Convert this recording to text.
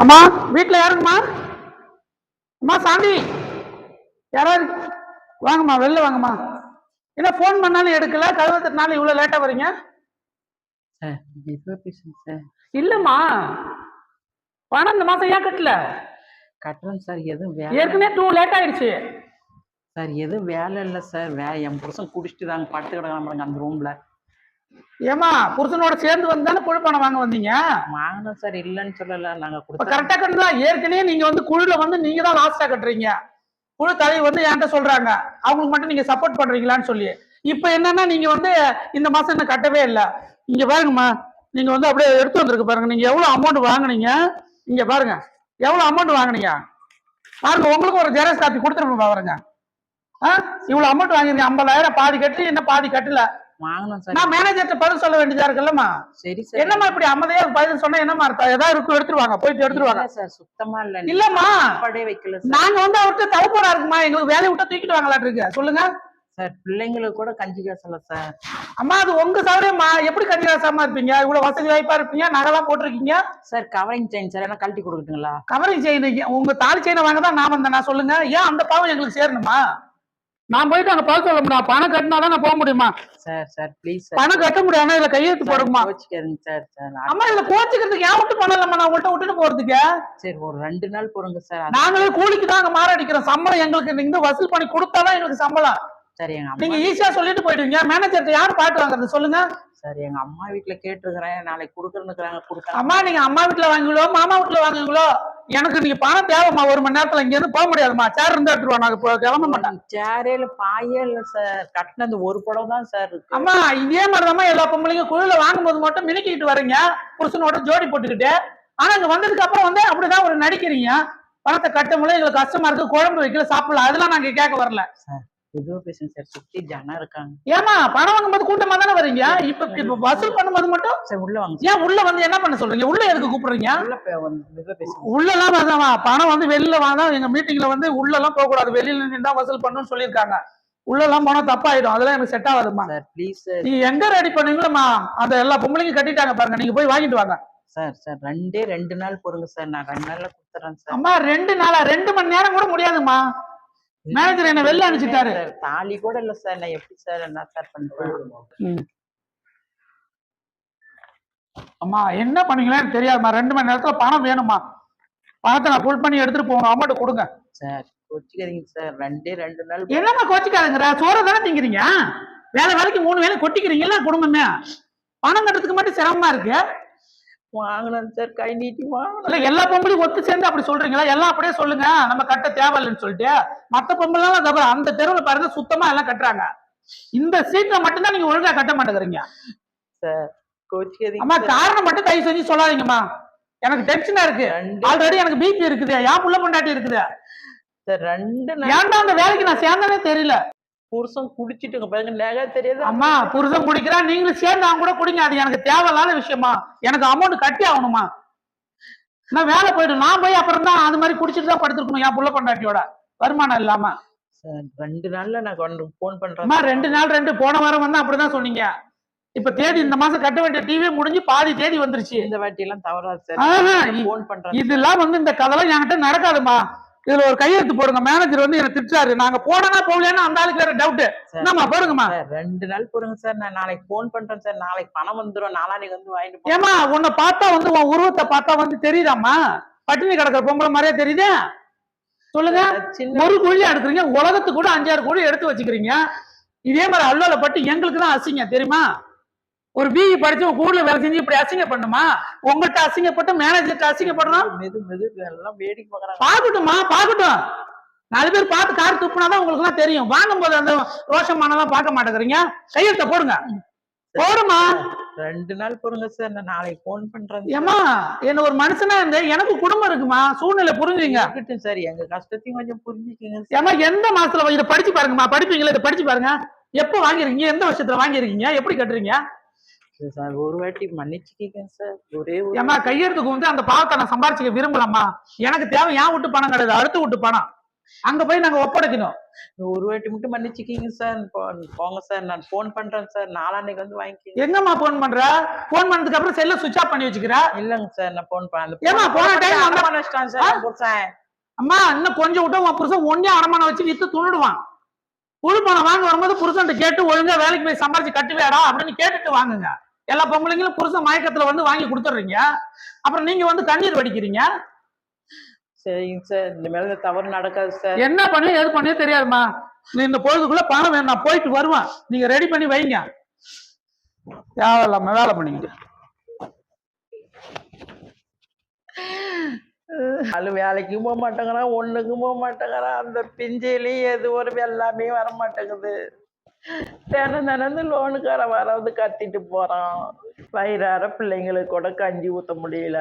அம்மா வீட்ல யாருங்கம்மா? அம்மா சாந்தி யாராவது? வாங்கம்மா வெளில வாங்கம்மா. என்ன ஃபோன் பண்ணாலும் எடுக்கல? கதவை நாள் இவ்வளோ லேட்டாக வரீங்க சார் இல்லைம்மா. பணம் இந்த மாதம் ஏன் கட்டல? கட்டுறேன் சார் எதுவும் ஏற்கனவே டூ லேட் ஆயிடுச்சு. சார் எதுவும் வேலை இல்லை சார். வே என் புருஷன் குடிச்சிட்டு தாங்க படுத்து கிடக்கலாம் பாருங்க அந்த ரூம்ல ஏம்மா புருஷனோட சேர்ந்து வந்து தானே குழு பணம் வாங்க வந்தீங்க? வாங்கினோம் சார் இல்லைன்னு சொல்லல நாங்க கரெக்டாக கட்டுதா ஏற்கனவே நீங்க வந்து குழுல வந்து நீங்க தான் லாஸ்டா கட்டுறீங்க. குழு தலைவி வந்து என்கிட்ட சொல்றாங்க. அவங்களுக்கு மட்டும் நீங்க சப்போர்ட் பண்றீங்களான்னு சொல்லி. இப்போ என்னன்னா நீங்க வந்து இந்த மாசம் இன்னும் கட்டவே இல்லை. இங்க பாருங்கம்மா நீங்க வந்து அப்படியே எடுத்து வந்திருக்கு பாருங்க. நீங்க எவ்வளவு அமௌண்ட் வாங்குனீங்க? இங்க பாருங்க. எவ்வளவு அமௌண்ட் வாங்குனீங்க? பாருங்க உங்களுக்கு ஒரு ஜெராக்ஸ் காப்பி கொடுத்துருப்போம் பாருங்க. ஆ? இவ்வளவு அமௌண்ட் வாங்கிருக்கீங்க ஐம்பதாயிரம் பாதி கட்டி என்ன பாதி கட்டல. வாங்கினோம் சார். நான் மேனேஜர்கிட்ட பதில் சொல்ல வேண்டியதா இருக்குல்லம்மா சரி சார். என்னம்மா இப்படி அமைதியா பதில் சொன்னா என்னம்மா அர்த்தம்? ஏதாவது இருக்கும் எடுத்துருவாங்க போயிட்டு எடுத்துருவாங்க. சார் சுத்தமா இல்ல. இல்லம்மா. சாப்பாடே வைக்கல சார். நாங்க வந்து அவர்கிட்ட தவப்படா இருக்குமா? எங்களுக்கு வேலையை விட்டா தூக்கிட்டு வாங்கலாட்டு இருக்கு. சொல்லுங்க. சார் பிள்ளைங்களுக்கு கூட கஞ்சி காசல சார். அம்மா அது உங்க சௌரியம்மா எப்படி கன்னியாசாம இருப்பீங்க? இவ்வளவு வசதி வாய்ப்பா இருப்பீங்க? நகைலாம் போட்டிருக்கீங்க? சார் கவரிங் செயின் சார் என்ன கழட்டி கொடுக்கட்டுங்களா? கவரிங் செயின் உங்க தாலி செயினை வாங்க தான் நான் வந்தேன். நான் சொல்லுங்க. ஏன் அந்த பாவம் எங்களுக்கு சேரணுமா? நான் போயிட்டு அங்க பார்க்க சொல்ல முடியும்? பணம் கட்டினா தான் நான் போக முடியுமா? Sir sir please sir. பணம் கட்ட முடியாது இதுல கையெழுத்து போடுமா கோச்சிக்காதீங்க சார் சார். அம்மா இதுல கோச்சுக்கிறதுக்கு ஏன் விட்டு பண்ணலாமா நான் உங்கள்கிட்ட விட்டுட்டு போறதுக்கு. சரி ஒரு ரெண்டு நாள் போறங்க சார். நாங்களே கூலிக்கு தான் அங்க மாறடிக்கிறோம் சம்பளம் எங்களுக்கு நீங்க வசூல் பண்ணி கொடுத்தாதான் எங்களுக்கு சம்பளம். சரி எங்க நீங்க ஈஸியா சொல்லிட்டு போயிடுவீங்க. மேனேஜர்கிட்ட யார் பாட்டு வாங்குறது? சொல்லுங்க. சரி எங்க அம்மா வீட்டுல கேட்டிருக்கிறேன். நாளைக்கு கொடுக்கறேன்னு கொடுக்க அம்மா நீங்க அம்மா வீட்டுல வாங்குங்களோ மாமா வீட்டுல வாங்குங்களோ எனக்கு நீங்க பணம் தேவைம்மா. ஒரு மணி நேரத்துல இங்க இருந்து போக முடியாதும்மா. சேர் இருந்தா எடுத்துருவா நான் இப்போ கிளம்ப மாட்டேன். சேரே இல்ல பாயே இல்ல சார் கட்டினது ஒரு படம் தான் சார் இருக்கு. அம்மா இதே மாதிரிதாம்மா எல்லா பொம்பளைங்க குழுல வாங்கும்போது மட்டும் மினுக்கிட்டு வரீங்க. புருஷனோட ஜோடி போட்டுக்கிட்டு. ஆனா இங்க வந்ததுக்கு அப்புறம் வந்து அப்படிதான் ஒரு நடிக்கிறீங்க. பணத்தை கட்ட முடியல. எங்களுக்கு கஷ்டமா இருக்கு. குழம்பு வைக்கல சாப்பிடல. அதெல்லாம் நாங்க கேட்க வரல. பேசுங்க சார். சுத்தி ஜனம் இருக்காங்க. ஏமா பணம் வாங்கும்போது கூட்டமா தானே வரீங்க இப்ப இப்ப வசூல் பண்ணும்போது மட்டும்? சார் உள்ள வாங்க ஏன் உள்ள வந்து என்ன பண்ண சொல்றீங்க? உள்ள எதுக்கு கூப்பிடுறீங்க? உள்ள உள்ளெல்லாம் வேண்டாமா பணம் வந்து வெளியில வாங்க எங்க மீட்டிங்ல வந்து உள்ளெல்லாம் போக கூடாது. வெளியில நின்று தான் வசூல் பண்ணணும்னு சொல்லியிருக்காங்க. உள்ளெல்லாம் போனா தப்பாயிடும். அதெல்லாம் எனக்கு செட் ஆகாதுமா சார் ப்ளீஸ் சார். நீங்க எங்க ரெடி பண்ணீங்களோமா அந்த எல்லா பொம்பளைங்க கட்டிட்டாங்க பாருங்க. நீங்க போய் வாங்கிட்டு வாங்க. சார் சார் ரெண்டே ரெண்டு நாள் பொறுங்க சார். நான் ரெண்டு நாள்ல கொடுத்துறேன் சார். அம்மா ரெண்டு நாளா ரெண்டு மணி நேரம் கூட முடியாதும்மா. மேனேஜர் என்ன வெளில அனுப்பிச்சிட்டாரு. சார், தாலி கூட இல்ல சார். நான் எப்படி சார் என்ன சார் பண்றேன் அம்மா என்ன பண்ணீங்களா எனக்கு தெரியாதும்மா. ரெண்டு மணி நேரத்துல பணம் வேணுமா பணத்தை நான் ஃபுல் பண்ணி எடுத்துட்டு போகணும். அமௌண்ட் கொடுங்க. சார் கொச்சிக்காதீங்க சார். ரெண்டே ரெண்டு நாள் என்னம்மா கோச்சிக்காதுங்கிற சோறை தானே திங்கிறீங்க? வேலை வேலைக்கு மூணு வேலை கொட்டிக்கிறீங்களா குடும்பமே. பணம் கட்டுறதுக்கு மட்டும் சிரமமா இருக்கு? வாங்கினேன் சார் கை நீட்டி வாங்கினேன் எல்லா பொம்பளையும் ஒத்து சேர்ந்து அப்படி சொல்றீங்களா? எல்லாம் அப்படியே சொல்லுங்க. நம்ம கட்ட தேவையில்லைன்னு சொல்லிட்டு. மத்த பொம்பளைலாம் அந்த தெருவுல பாருங்க சுத்தமா எல்லாம் கட்டுறாங்க. இந்த சீட்ல மட்டும்தான் நீங்க ஒழுங்கா கட்ட மாட்டேங்கிறீங்க. சார் கொச்சிக்காதீங்க அம்மா. காரணம் மட்டும் தயவு செஞ்சு சொல்லாதீங்கம்மா. எனக்கு டென்ஷனா இருக்கு. ஆல்ரெடி எனக்கு பிபி இருக்குது. என் புள்ள பொண்டாட்டி இருக்குது. சார் ரெண்டு ஏன்டா அந்த வேலைக்கு நான் சேர்ந்தனே தெரியல. புருஷன் குடிச்சிட்டுங்க பாருங்க நகை தெரியாது? அம்மா புருஷன் குடிக்கிறான் நீங்களும் சேர்ந்து அவங்க கூட குடிங்க அது எனக்கு தேவையில்லாத விஷயமா? எனக்கு அமௌண்ட் கட்டி ஆகணுமா? நான் வேலை போயிடும் நான் போய் அப்புறம் தான் அது மாதிரி குடிச்சிட்டு தான் படுத்திருக்கணும் என் புள்ள பொண்டாட்டியோட. வருமானம் இல்லாம. ரெண்டு நாள்ல நான் போன் பண்றேன். அம்மா ரெண்டு நாள் ரெண்டு போன வாரம் வந்து அப்படிதான் சொன்னீங்க. இப்ப தேதி இந்த மாசம் கட்ட வேண்டிய டிவி முடிஞ்சு பாதி தேதி வந்துருச்சு. இந்த வாட்டி எல்லாம் தவறாது சார். போன் பண்றேன். இதெல்லாம் வந்து இந்த கதைலாம் என்கிட்ட நடக்காதுமா. இதுல ஒரு கையெழுத்து போடுங்க. மேனேஜர் வந்து என்ன திட்டுறாரு. நாங்க போனா போகலன்னா அந்த ஆளுக்கு வேற டவுட் சார் என்னம்மா போடுங்கம்மா. ரெண்டு நாள் போடுங்க சார். நான் நாளைக்கு போன் பண்றேன் சார். நாளைக்கு பணம் வந்துரும். நாளானைக்கு வந்து வாங்கிட்டு. ஏமா உன்னை பார்த்தா வந்து உன் உருவத்தை பார்த்தா வந்து தெரியுதாம்மா? பட்டினி கிடக்கிற பொம்பளை மாதிரியே தெரியுதே? சொல்லுங்க. ஒரு குழி எடுக்கிறீங்க. உலகத்துக்கு கூட அஞ்சாறு குழி எடுத்து வச்சுக்கிறீங்க. இதே மாதிரி அல்லோல பட்டு எங்களுக்கு தான் அசிங்க தெரியுமா? ஒரு பிஇ படிச்சு உங்க ஊர்ல வேலை செஞ்சு இப்படி அசிங்க பண்ணுமா உங்கள்கிட்ட அசிங்கப்பட்டு மேனேஜர்கிட்ட அசிங்கப்படணும்? மெது மெது எல்லாம் வேடிக்கை பாக்குறாங்க பாக்கட்டும்மா பாக்கட்டும் நாலு பேர் பார்த்து கார் துப்புனாதான் உங்களுக்கு எல்லாம் தெரியும். வாங்கும்போது அந்த ரோஷமானலாம் பார்க்க மாட்டேங்கிறீங்க. கையெழுத்த போடுங்க. போடுமா ரெண்டு நாள் போடுங்க சார் நான் நாளைக்கு போன் பண்றேன் ஏமா என்ன ஒரு மனுஷனா இருந்து எனக்கு குடும்பம் இருக்குமா? சூழ்நிலை புரிஞ்சுங்க. இருக்கட்டும் சார் எங்க கஷ்டத்தையும் கொஞ்சம் புரிஞ்சுக்கங்க ஏமா எந்த மாசத்துல இதை படிச்சு பாருங்கம்மா. படிப்பீங்களா? இதை படிச்சு பாருங்க. எப்போ வாங்கிருக்கீங்க எந்த வருஷத்துல வாங்கிருக்கீங்க எப்படி கட்டுறீங்க? சார் ஒரு வாட்டி மன்னிச்சுக்கங்க சார். ஒரே ஒரு ஏமா கையெழுத்துக்கு வந்து அந்த பாவத்தை நான் சம்பாரிச்சுக்க விரும்பலம்மா. எனக்கு தேவை என் விட்டு பணம் கிடையாது? அடுத்து விட்டு பணம். அங்க போய் நாங்க ஒப்படைக்கணும். ஒரு வாட்டி மட்டும் மன்னிச்சுக்கிங்க சார். போங்க சார். நான் ஃபோன் பண்றேன் சார். நாளான்னைக்கு வந்து வாங்கிக்கிங்க. எங்கம்மா போன் பண்ற? போன் பண்ணதுக்கு அப்புறம் செல்ல சுவிட்ச் ஆஃப் பண்ணி வச்சுக்கிற? இல்லைங்க சார் நான் ஃபோன் பண்ணேன் ஏம்மா, போன time அந்த- வச்சிட்டான் சார் புருஷன் அம்மா இன்னும் கொஞ்சம் விட்டு உன் புருஷன் ஒன்னே அடமானம் வச்சு வித்து துணுடுவான் புழு பணம் வாங்க வரும்போது புருஷன்ட்ட கேட்டு ஒழுங்கா வேலைக்கு போய் சம்பாரிச்சு கட்டுவேடா அப்படின்னு கேட்டுட்டு வாங்குங்க. எல்லா பொம்பளைங்களும் புருஷன் மயக்கத்துல வந்து வாங்கி கொடுத்துட்றீங்க. அப்புறம் நீங்க வந்து கண்ணீர் வடிக்கிறீங்க. சரிங்க சார். இந்த மேல தவறு நடக்காது சார். என்ன பண்ணி எது பண்ணியோ தெரியாதும்மா. நீ இந்த பொழுதுக்குள்ள பணம் வேணும். நான் போயிட்டு வருவேன். நீங்க ரெடி பண்ணி வைங்க. தேவையில்லாம வேலை பண்ணிக்கிட்டு. அது வேலைக்கும் போக மாட்டேங்கிறான் ஒண்ணுக்கும் போக மாட்டேங்கிறான். அந்த பிஞ்சையிலையும் எது ஒரு எல்லாமே வர மாட்டேங்குது தினம் தினந்து லோனுக்கார வரவது கத்திட்டு போறான். வயிறார பிள்ளைங்களுக்கு கூட கஞ்சி ஊத்த முடியல.